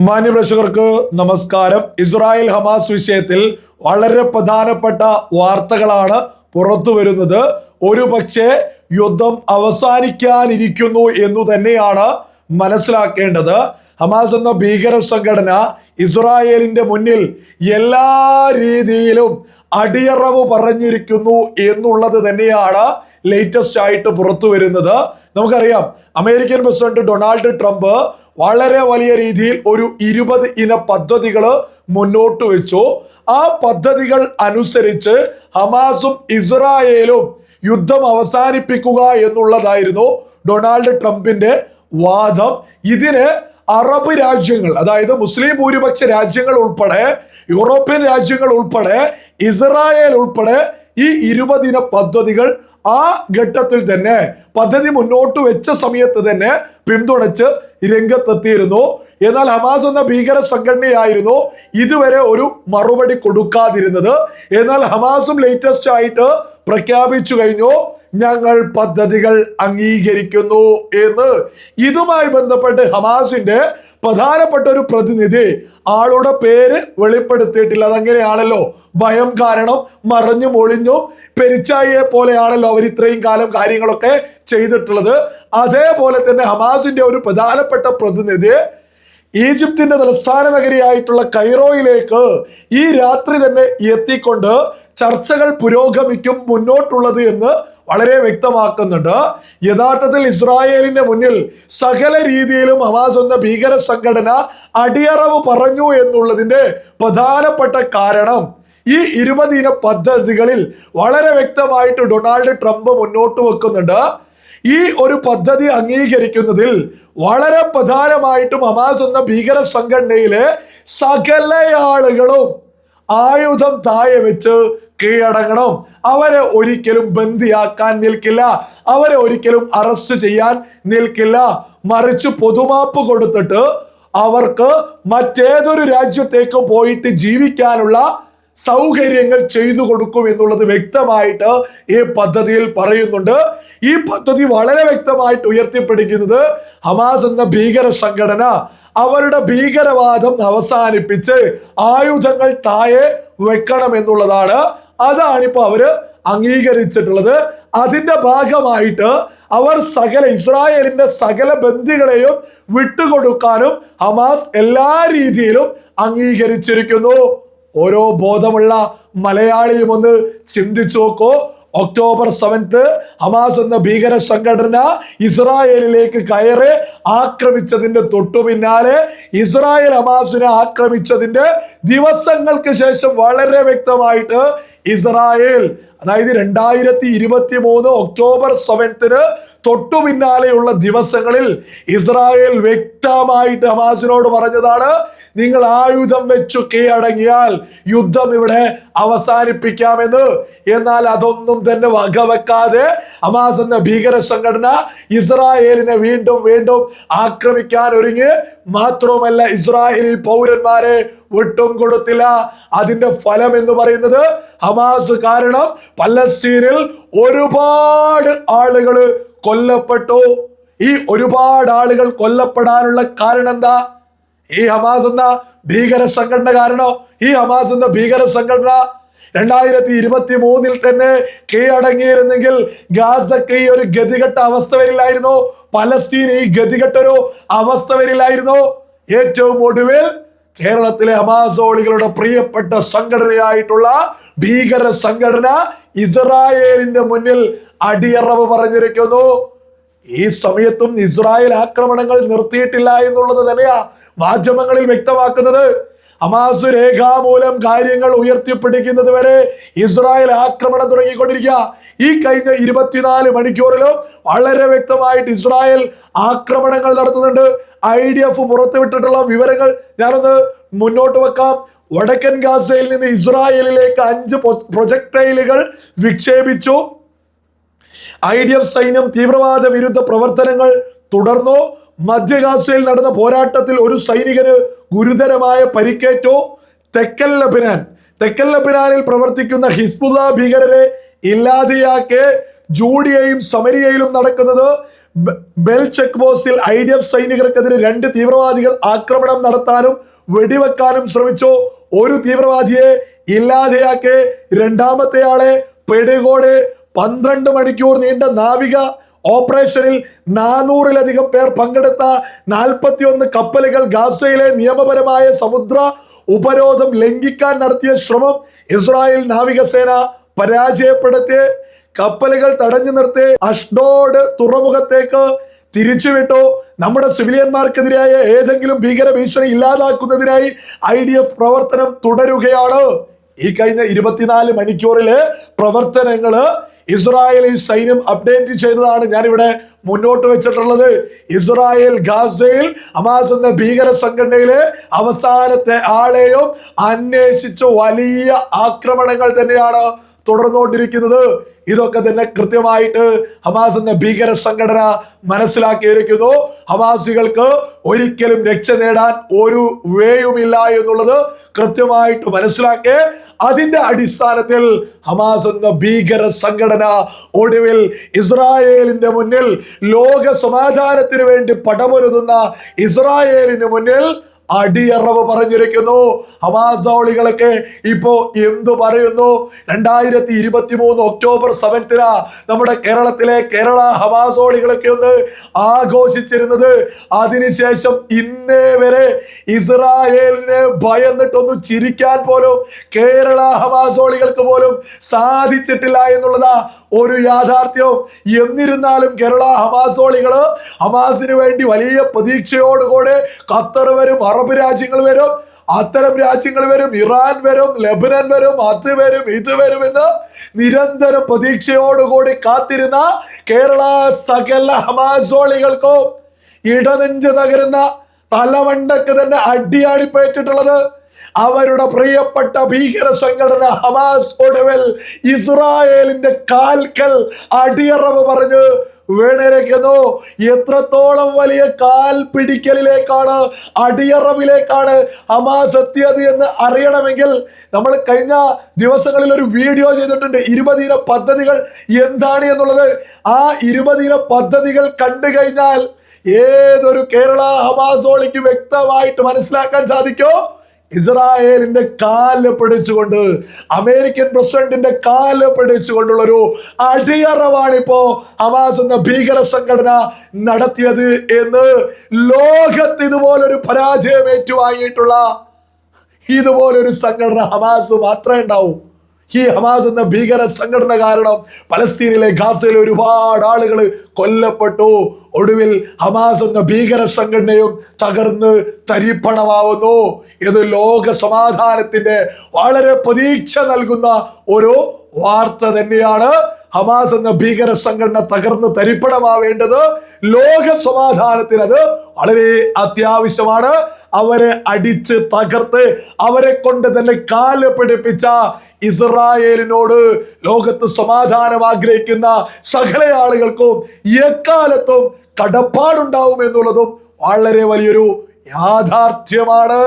മാന്യപ്രേക്ഷകർക്ക് നമസ്കാരം. Israel Hamas വിഷയത്തിൽ വളരെ പ്രധാനപ്പെട്ട വാർത്തകളാണ് പുറത്തു വരുന്നത്. ഒരു പക്ഷേ യുദ്ധം അവസാനിക്കാനിരിക്കുന്നു എന്നു തന്നെയാണ് മനസ്സിലാക്കേണ്ടത്. ഹമാസ് എന്ന ഭീകര സംഘടന ഇസ്രായേലിന്റെ മുന്നിൽ എല്ലാ രീതിയിലും അടിയറവ് പറഞ്ഞിരിക്കുന്നു എന്നുള്ളത് തന്നെയാണ് ലേറ്റസ്റ്റ് ആയിട്ട് പുറത്തു വരുന്നത്. നമുക്കറിയാം അമേരിക്കൻ പ്രസിഡന്റ് ഡൊണാൾഡ് ട്രംപ് വളരെ വലിയ രീതിയിൽ ഒരു ഇരുപത് ഇന പദ്ധതികൾ മുന്നോട്ട് വെച്ചു. ആ പദ്ധതികൾ അനുസരിച്ച് ഹമാസും ഇസ്രായേലും യുദ്ധം അവസാനിപ്പിക്കുക എന്നുള്ളതായിരുന്നു ഡൊണാൾഡ് ട്രംപിന്റെ വാദം. ഇതിന് അറബ് രാജ്യങ്ങൾ അതായത് മുസ്ലിം ഭൂരിപക്ഷ രാജ്യങ്ങൾ ഉൾപ്പെടെ യൂറോപ്യൻ രാജ്യങ്ങൾ ഉൾപ്പെടെ ഇസ്രായേൽ ഉൾപ്പെടെ ഈ ഇരുപതിന പദ്ധതികൾ ആ ഘട്ടത്തിൽ തന്നെ പദ്ധതി മുന്നോട്ട് വെച്ച സമയത്ത് തന്നെ പിന്തുണച്ച് രംഗത്തെത്തിയിരുന്നു. എന്നാൽ ഹമാസ് എന്ന ഭീകര സംഘടനയായിരുന്നു ഇതുവരെ ഒരു മറുപടി കൊടുക്കാതിരുന്നത്. എന്നാൽ ഹമാസും ലേറ്റസ്റ്റ് ആയിട്ട് പ്രഖ്യാപിച്ചു കഴിഞ്ഞു. ഞങ്ങൾ പദ്ധതികൾ അംഗീകരിക്കുന്നു എന്ന്. ഇതുമായി ബന്ധപ്പെട്ട് ഹമാസിന്റെ പ്രധാനപ്പെട്ട ഒരു പ്രതിനിധി ആളുടെ പേര് വെളിപ്പെടുത്തിയിട്ടില്ല. അതങ്ങനെയാണല്ലോ. ഭയം കാരണം മറഞ്ഞു മൊളിഞ്ഞു പെരിച്ചായിയെ പോലെയാണല്ലോ അവർ ഇത്രയും കാലം കാര്യങ്ങളൊക്കെ ചെയ്തിട്ടുള്ളത്. അതേപോലെ തന്നെ ഹമാസിന്റെ ഒരു പ്രധാനപ്പെട്ട പ്രതിനിധി ഈജിപ്തിന്റെ തലസ്ഥാന നഗരിയായിട്ടുള്ള കൈറോയിലേക്ക് ഈ രാത്രി തന്നെ എത്തിക്കൊണ്ട് ചർച്ചകൾ പുരോഗമിക്കും മുന്നോട്ടുള്ളത് എന്ന് വളരെ വ്യക്തമാക്കുന്നുണ്ട്. യഥാർത്ഥത്തിൽ ഇസ്രായേലിന്റെ മുന്നിൽ സകല രീതിയിലും ഹമാസ് എന്ന ഭീകര സംഘടന അടിയറവ് പറഞ്ഞു എന്നുള്ളതിന്റെ പ്രധാനപ്പെട്ട കാരണം ഈ ഇരുപതിന പദ്ധതികളിൽ വളരെ വ്യക്തമായിട്ട് ഡൊണാൾഡ് ട്രംപ് മുന്നോട്ട് വെക്കുന്നുണ്ട്. ഈ ഒരു പദ്ധതി അംഗീകരിക്കുന്നതിൽ വളരെ പ്രധാനമായിട്ടും ഹമാസ് എന്ന ഭീകര സംഘടനയിലെ സകല ആളുകളും ആയുധം താഴെ വെച്ച് കീഴടങ്ങണം. അവരെ ഒരിക്കലും ബന്ദിയാക്കാൻ നിൽക്കില്ല. അവരെ ഒരിക്കലും അറസ്റ്റ് ചെയ്യാൻ നിൽക്കില്ല. മറിച്ച് പൊതുമാപ്പ് കൊടുത്തിട്ട് അവർക്ക് മറ്റേതൊരു രാജ്യത്തേക്ക് പോയിട്ട് ജീവിക്കാനുള്ള സൗകര്യങ്ങൾ ചെയ്തു കൊടുക്കും എന്നുള്ളത് വ്യക്തമായിട്ട് ഈ പദ്ധതിയിൽ പറയുന്നുണ്ട്. ഈ പദ്ധതി വളരെ വ്യക്തമായിട്ട് ഉയർത്തിപ്പിടിക്കുന്നത് ഹമാസ് എന്ന ഭീകര സംഘടന. അവരുടെ ഭീകരവാദം അവസാനിപ്പിച്ച് ആയുധങ്ങൾ താഴെ വെക്കണം എന്നുള്ളതാണ്. അതാണിപ്പോ അവർ അംഗീകരിച്ചിട്ടുള്ളത്. അതിന്റെ ഭാഗമായിട്ട് അവർ സകല ഇസ്രായേലിന്റെ സകല ബന്ധികളെയും വിട്ടുകൊടുക്കാനും ഹമാസ് എല്ലാ രീതിയിലും അംഗീകരിച്ചിരിക്കുന്നു. ഓരോ ബോധമുള്ള മലയാളിയും ഒന്ന് ചിന്തിച്ചു നോക്കൂ. ഒക്ടോബർ സെവൻത്ത് ഹമാസ് എന്ന ഭീകര സംഘടന ഇസ്രായേലിലേക്ക് കയറി ആക്രമിച്ചതിന്റെ തൊട്ടു പിന്നാലെ ഇസ്രായേൽ ഹമാസിനെ ആക്രമിച്ചതിന്റെ ദിവസങ്ങൾക്ക് ശേഷം വളരെ വ്യക്തമായിട്ട് ഇസ്രായേൽ അതായത് രണ്ടായിരത്തി ഇരുപത്തി മൂന്ന് ഒക്ടോബർ സെവൻത്തിന് തൊട്ടു പിന്നാലെയുള്ള ദിവസങ്ങളിൽ ഇസ്രായേൽ വ്യക്തമായിട്ട് ഹമാസിനോട് പറഞ്ഞതാണ് നിങ്ങൾ ആയുധം വെച്ചു കീഴടങ്ങിയാൽ യുദ്ധം ഇവിടെ അവസാനിപ്പിക്കാമെന്ന്. എന്നാൽ അതൊന്നും തന്നെ വകവെക്കാതെ ഹമാസ് എന്ന ഭീകര സംഘടന ഇസ്രായേലിനെ വീണ്ടും വീണ്ടും ആക്രമിക്കാൻ ഒരുങ്ങി. മാത്രവുമല്ല ഇസ്രായേലി പൗരന്മാരെ വിട്ടും കൊടുത്തില്ല. അതിന്റെ ഫലം എന്ന് പറയുന്നത് ഹമാസ് കാരണം പലസ്തീനിൽ ഒരുപാട് ആളുകൾ കൊല്ലപ്പെട്ടു. ഈ ഒരുപാട് ആളുകൾ കൊല്ലപ്പെടാനുള്ള കാരണം എന്താ? ഈ ഹമാസ് എന്ന ഭീകര സംഘടന കാരണോ? ഈ ഹമാസ് എന്ന ഭീകര സംഘടന രണ്ടായിരത്തി ഇരുപത്തി മൂന്നിൽ തന്നെ കീഴടങ്ങിയിരുന്നെങ്കിൽ ഗാസക്ക് ഈ ഒരു ഗതികെട്ട അവസ്ഥ വരില്ലായിരുന്നു. പലസ്തീൻ ഈ ഗതികെട്ടൊരു അവസ്ഥ വരില്ലായിരുന്നു. ഏറ്റവും ഒടുവിൽ കേരളത്തിലെ ഹമാസോളികളുടെ പ്രിയപ്പെട്ട സംഘടനയായിട്ടുള്ള ഭീകര സംഘടന ഇസ്രായേലിന്റെ മുന്നിൽ അടിയറവ് പറഞ്ഞിരിക്കുന്നു. ഈ സമയത്തും ഇസ്രായേൽ ആക്രമണങ്ങൾ നിർത്തിയിട്ടില്ല എന്നുള്ളത് തന്നെയാ. മാധ്യമങ്ങളിൽ വ്യക്തമാക്കുന്നത് ഹമാസ് രേഖാമൂലം കാര്യങ്ങൾ ഉയർത്തിപ്പിടിക്കുന്നത് വരെ ഇസ്രായേൽ ആക്രമണം തുടങ്ങിക്കൊണ്ടിരിക്കുക. ഈ കഴിഞ്ഞ ഇരുപത്തിനാല് മണിക്കൂറിലും വളരെ വ്യക്തമായിട്ട് ഇസ്രായേൽ ആക്രമണങ്ങൾ നടത്തുന്നുണ്ട്. ഐ ഡി എഫ് പുറത്തുവിട്ടിട്ടുള്ള വിവരങ്ങൾ ഞാനൊന്ന് മുന്നോട്ട് വെക്കാം. വടക്കൻ ഗാസയിൽ നിന്ന് ഇസ്രായേലിലേക്ക് അഞ്ച് പ്രൊജക്ടൈലുകൾ വിക്ഷേപിച്ചു. ഐ ഡി എഫ് സൈന്യം തീവ്രവാദ വിരുദ്ധ പ്രവർത്തനങ്ങൾ തുടർന്നു. മധ്യഗാസയിൽ നടന്ന പോരാട്ടത്തിൽ ഒരു സൈനികന് ഗുരുതരമായ പരിക്കേറ്റോ. തെക്കൽ ലബിനാൻ. തെക്കൽ ലബിനാനിൽ പ്രവർത്തിക്കുന്ന ഹിസ്ബുല്ല ഭീകരരെ ഇല്ലാതെയാക്കി ജൂഡിയയും സമരിയയിലും നടക്കുന്നത്. ബെൽ ചെക്ക് പോസ്റ്റിൽ ഐ ഡി എഫ് സൈനികർക്കെതിരെ രണ്ട് തീവ്രവാദികൾ ആക്രമണം നടത്താനും വെടിവെക്കാനും ശ്രമിച്ചു. ഒരു തീവ്രവാദിയെ ഇല്ലാതെയാക്കി രണ്ടാമത്തെ ആളെ പെടുകോടെ പന്ത്രണ്ട് മണിക്കൂർ നീണ്ട നാവിക ഓപ്പറേഷനിൽ നാനൂറിലധികം പേർ പങ്കെടുത്ത നാൽപ്പത്തിയൊന്ന് കപ്പലുകൾ ഗാസയിലെ നിയമപരമായ സമുദ്ര ഉപരോധം ലംഘിക്കാൻ നടത്തിയ ശ്രമം ഇസ്രായേൽ നാവികസേന പരാജയപ്പെടുത്തി. കപ്പലുകൾ തടഞ്ഞു നിർത്തി. അഷ്ഡോഡ് തുറമുഖത്തേക്ക് തിരിച്ചുവിട്ടു. നമ്മുടെ സിവിലിയന്മാർക്കെതിരായ ഏതെങ്കിലും ഭീകര ഭീഷണി ഇല്ലാതാക്കുന്നതിനായി ഐ ഡി എഫ് പ്രവർത്തനം തുടരുകയാണ്. ഈ കഴിഞ്ഞ ഇരുപത്തിനാല് മണിക്കൂറിലെ പ്രവർത്തനങ്ങൾ ഇസ്രായേലി സൈന്യം അപ്ഡേറ്റ് ചെയ്തതാണ് ഞാനിവിടെ മുന്നോട്ട് വെച്ചിട്ടുള്ളത്. ഇസ്രായേൽ ഗാസയിൽ അമാസ് എന്ന ഭീകര സംഘടനയിലെ അവസാനത്തെ ആളെയും അന്വേഷിച്ച് വലിയ ആക്രമണങ്ങൾ തന്നെയാണ് തുടർന്നുകൊണ്ടിരിക്കുന്നത്. ഇതൊക്കെ തന്നെ കൃത്യമായിട്ട് ഹമാസ് എന്ന ഭീകര സംഘടന മനസ്സിലാക്കിയിരിക്കുന്നു. ഹമാസികൾക്ക് ഒരിക്കലും രക്ഷ നേടാൻ ഒരു വേയുമില്ല എന്നുള്ളത് കൃത്യമായിട്ട് മനസ്സിലാക്കി അതിന്റെ അടിസ്ഥാനത്തിൽ ഹമാസ് എന്ന ഭീകര സംഘടന ഒടുവിൽ ഇസ്രായേലിന്റെ മുന്നിൽ ലോക സമാധാനത്തിന് വേണ്ടി പടമൊരുതുന്ന ഇസ്രായേലിന് മുന്നിൽ അടിയറവ് പറഞ്ഞിരിക്കുന്നു. ഹമാസോളികളൊക്കെ ഇപ്പോ എന്തു പറയുന്നു? രണ്ടായിരത്തി ഇരുപത്തി മൂന്ന് ഒക്ടോബർ സെവൻത്തിന നമ്മുടെ കേരളത്തിലെ കേരള ഹമാസോളികളൊക്കെ ഒന്ന് ആഘോഷിച്ചിരുന്നത്. അതിനുശേഷം ഇന്നേ വരെ ഇസ്രായേലിനെ ഭയന്നിട്ടൊന്നും ചിരിക്കാൻ പോലും കേരള ഹമാസോളികൾക്ക് പോലും സാധിച്ചിട്ടില്ല എന്നുള്ളതാ ഒരു യാഥാർത്ഥ്യവും എന്നിരുന്നാലും കേരള ഹമാസോളികൾ ഹമാസിന് വേണ്ടി വലിയ പ്രതീക്ഷയോടുകൂടെ ഖത്തർ വരും അറബ് രാജ്യങ്ങൾ വരും അത്തരം രാജ്യങ്ങൾ വരും ഇറാൻ വരും ലബനൻ വരും അത് വരും ഇത് വരും നിരന്തര നിരന്തരം പ്രതീക്ഷയോടുകൂടി കാത്തിരുന്ന കേരള സകല ഹമാസോളികൾക്കും ഇടനെഞ്ച് തകരുന്ന തലവണ്ടക്ക് തന്നെ അടിയാടിപ്പേറ്റിട്ടുള്ളത് അവരുടെ പ്രിയപ്പെട്ട ഭീകര സംഘടന ഹമാസ് ഒടുവിൽ ഇസ്രായേലിന്റെ കാൽക്കൽ അടിയറവ് പറഞ്ഞ് വീണിരിക്കുന്നു. എത്രത്തോളം വലിയ കാൽ പിടിക്കലിലേക്കാണ് അടിയറവിലേക്കാണ് ഹമാസ് എത്തിയത് എന്ന് അറിയണമെങ്കിൽ നമ്മൾ കഴിഞ്ഞ ദിവസങ്ങളിൽ ഒരു വീഡിയോ ചെയ്തിട്ടുണ്ട്. ഇരുപതിന പദ്ധതികൾ എന്താണ് എന്നുള്ളത്. ആ ഇരുപതിന പദ്ധതികൾ കണ്ടു കഴിഞ്ഞാൽ ഏതൊരു കേരള ഹമാസോളിക്ക് വ്യക്തമായിട്ട് മനസ്സിലാക്കാൻ സാധിക്കോ. ഇസ്രായേലിന്റെ കാൽ പിടിച്ചുകൊണ്ട് അമേരിക്കൻ പ്രസിഡന്റിന്റെ കാൽ പിടിച്ചുകൊണ്ടുള്ള ഒരു അടിയറവാണിപ്പോ ഹമാസ് എന്ന ഭീകര സംഘടന നടത്തിയത് എന്ന് ലോകത്ത് ഇതുപോലൊരു പരാജയം ഏറ്റുവാങ്ങിയിട്ടുള്ള ഇതുപോലൊരു സംഘടന ഹമാസ് മാത്രമേ ഉണ്ടാവൂ. ഈ ഹമാസ് എന്ന ഭീകര സംഘടന കാരണം പലസ്തീനിലെ ഗാസയിൽ ഒരുപാട് ആളുകൾ കൊല്ലപ്പെട്ടു. ഒടുവിൽ ഹമാസ് എന്ന ഭീകര സംഘടനയും തകർന്ന് തരിപ്പണമാവുന്നു. ഇത് ലോക സമാധാനത്തിന്റെ വളരെ പ്രതീക്ഷ നൽകുന്ന ഒരു വാർത്ത തന്നെയാണ്. ഹമാസ് എന്ന ഭീകര സംഘടന തകർന്ന് തരിപ്പണമാവേണ്ടത് ലോക സമാധാനത്തിന് അത് വളരെ അത്യാവശ്യമാണ്. അവരെ അടിച്ച് തകർത്ത് അവരെ കൊണ്ട് തന്നെ കാൽ പിടിപ്പിച്ച ഇസ്രായേലിനോട് ലോകത്ത് സമാധാനം ആഗ്രഹിക്കുന്ന സകല ആളുകൾക്കും എക്കാലത്തും കടപ്പാടുണ്ടാവും എന്നുള്ളതും വളരെ വലിയൊരു യാഥാർത്ഥ്യമാണ്.